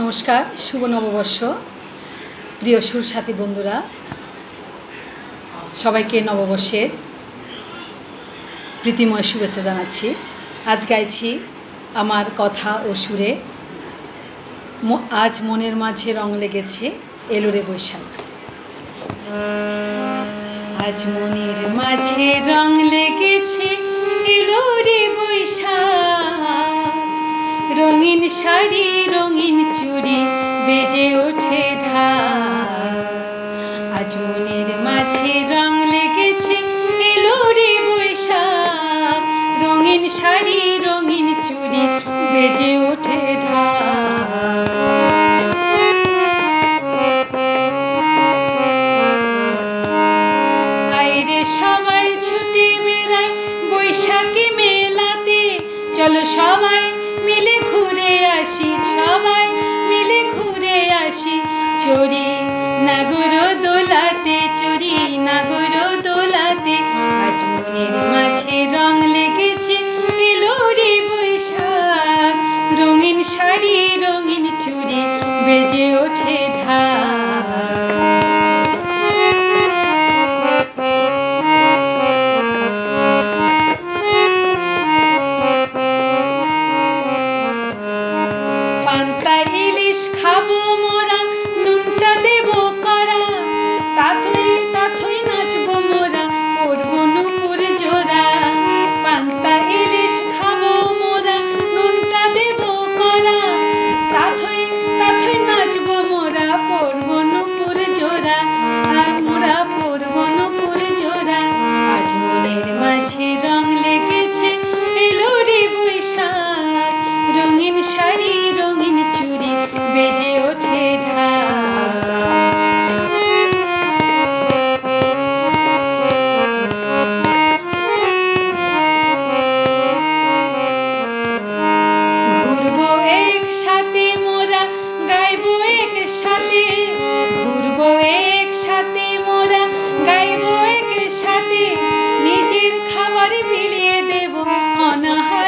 নমস্কার, শুভ নববর্ষ। প্রিয় সুর সাথী বন্ধুরা, সবাইকে নববর্ষের প্রীতিময় শুভেচ্ছা জানাচ্ছি। আজ গাইছি আমার কথা ও সুরে। আজ মনের মাঝে রং লেগেছে এলোরে বৈশাখ। আজ মনের মাঝে রং লেগেছে এলোরে বৈশাখ। রঙিন শাড়ি তাকে মেলাতে। চলো সবাই মিলে ঘুরে আসি সবাই মিলে ঘুরে আসি। চড়ি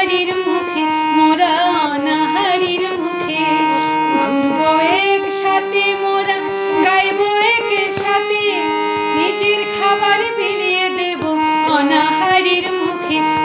হারির মুখে, মোরা অনাহারির মুখে। ঘুরবো একসাথে, মোরা গাইব একসাথে। নিজের খাবার বিলিয়ে দেব অনাহারির মুখে।